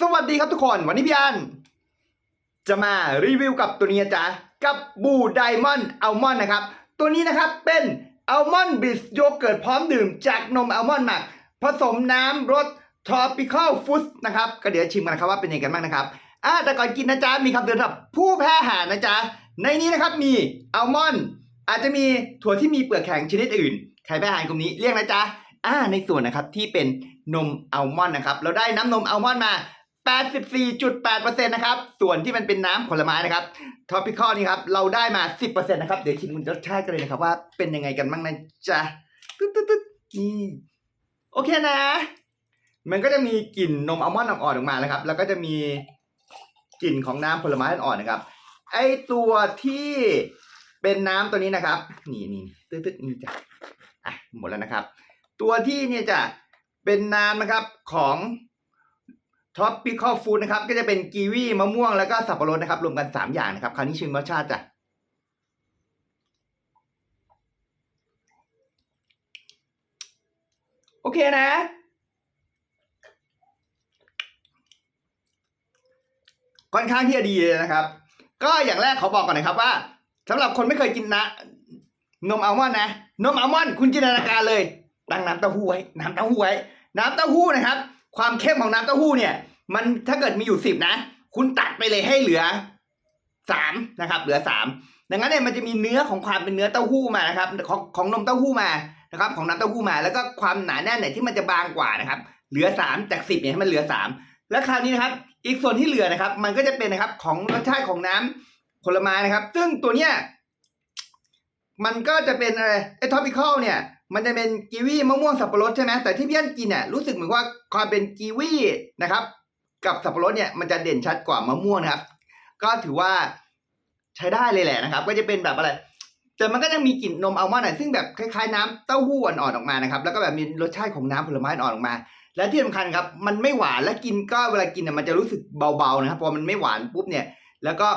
สวัสดีครับทุกคน วันนี้พี่อันจะมารีวิวกับตัวนี้จ๊ะกับบูไดมอนด์อัลมอนด์นะครับ ตัวนี้นะครับเป็นอัลมอนด์บิสโยเกิร์ตพร้อมดื่มจากนมอัลมอนด์หมัก ผสมน้ำรส tropical food นะครับก็เดี๋ยวชิมกันนะครับว่าเป็นยังไงกันบ้างนะครับอ่าแต่ก่อนกินนะจ๊ะมีคำเตือนสำหรับผู้แพ้อาหารนะจ๊ะในนี้นะครับมีอัลมอนด์อาจจะมีถั่วที่มีเปลือกแข็งชนิดอื่นใครแพ้อาหารกลุ่มนี้เรียกนะจ๊ะอ่าในส่วนนะครับที่เป็นนมอัลมอนด์นะครับเราได้น้ำนมอัลมอนด์มา 84.8%นะครับ ส่วนที่มันเป็นน้ำผลไม้นะครับ tropical นี่ครับ เราได้มา 10%นะครับ เดี๋ยวชิมรสชาติกันเลยนะครับ ว่าเป็นยังไงกันบ้างนะจ๊ะตึ๊ดตึ๊ดตึ๊ดนี่ โอเคนะ มันก็จะมีกลิ่นนมอัลมอนด์อ่อนๆออกมานะครับ แล้วก็จะมีกลิ่นของน้ำผลไม้อ่อนๆนะครับ ไอตัวที่เป็นน้ำตัวนี้นะครับ นี่นี่ตึ๊ดตึ๊ดนี่จ้ะอะหมดแล้วนะครับ ตัวที่เนี่ยจะเป็นน้ำนะครับของ ท็อปปิคอลฟูดนะครับก็จะเป็นกีวีมะม่วงแล้วก็สับปะรดนะครับรวมกัน 3 อย่างนะครับ คราวนี้ชิมรสชาติจ้ะโอเคนะ ค่อนข้างที่จะดีเลยนะครับ ก็อย่างแรกขอบอกก่อนนะครับว่าสำหรับคนไม่เคยกินนะ นมอัลมอนด์นะ นมอัลมอนด์คุณจินตนาการเลยตั้งน้ำเต้าหู้ไว้น้ำเต้าหู้ไว้น้ำเต้าหู้นะครับ ความเข้มของน้ำเต้าหู้เนี่ย มันถ้าเกิดมีอยู่สิบนะ คุณตัดไปเลยให้เหลือสามนะครับ เหลือสามดังนั้นเนี่ยมันจะมีเนื้อของความเป็นเนื้อเต้าหู้มานะครับ ของของนมเต้าหู้มานะครับ ของน้ำเต้าหู้มา แล้วก็ความหนาแน่นเนี่ยที่มันจะบางกว่านะครับ เหลือสามจากสิบเนี่ยให้มันเหลือสามแล้วคราวนี้นะครับ อีกส่วนที่เหลือนะครับ มันก็จะเป็นนะครับของรสชาติของน้ำผลไม้นะครับ ซึ่งตัวเนี้ยมันก็จะเป็นอะไรไอ้ท็อปิคอลเนี่ย มันจะเป็นกีวีมะม่วงสับปะรดใช่ไหมแต่ที่พี่อันกินเนี่ยรู้สึกเหมือนว่าความเป็นกีวีนะครับ กับสับปะรดเนี่ยมันจะเด่นชัดกว่ามะม่วงนะครับ ก็ถือว่าใช้ได้เลยแหละนะครับ ก็จะเป็นแบบอะไร แต่มันก็ยังมีกลิ่นนมอัลมอนด์หน่อยซึ่งแบบคล้ายๆน้ำเต้าหู้อ่อนๆออกมานะครับ แล้วก็แบบมีรสชาติของน้ำผลไม้อ่อนออกมา และที่สำคัญครับมันไม่หวานและกินก็เวลากินเนี่ยมันจะรู้สึกเบาๆนะครับพอมันไม่หวานปุ๊บเนี่ย แล้วก็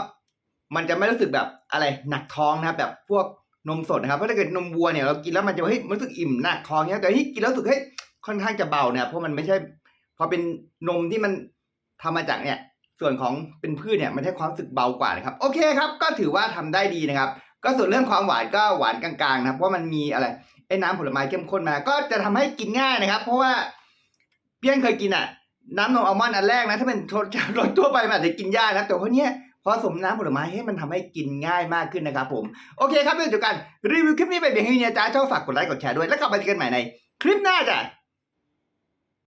มันจะไม่รู้สึกแบบอะไรหนักท้องนะครับแบบพวก นมสดนะครับเพราะถ้าเกิดนมวัวเนี่ยเรากินแล้วมันจะเฮ้ยมันรู้สึกอิ่มหนักท้องเนี่ยแต่ที่กินแล้วรู้สึกเฮ้ยค่อนข้างจะเบาเนี่ยเพราะมันไม่ใช่พอเป็นนมที่มันทำมาจากเนี่ย ส่วนของเป็นพืชเนี่ยมันให้ความรู้สึกเบากว่านะครับ โอเคครับ ก็ถือว่าทำได้ดีนะครับ ก็ส่วนเรื่องความหวานก็หวานกลางๆนะครับเพราะมันมีอะไรไอ้น้ำผลไม้เข้มข้นมา ก็จะทำให้กินง่ายนะครับ เพราะว่าเพี่อนเคยกินอะน้ำนมอัลมอนด์อันแรกนะ ถ้าเป็นรสรสทั่วไปมันอาจจะกินยากนะแต่ว่าเนี้ย พอสมน้ำผลไม้ให้มันทำให้กินง่ายมากขึ้นนะครับผมโอเคครับเดี๋ยวกันรีวิวคลิปนี้ไปเพียงเท่านี้นะจ๊ะชอบฝากกดไลค์กดแชร์ด้วยแล้วกลับมาเจอกันใหม่ในคลิปหน้าจ้ะ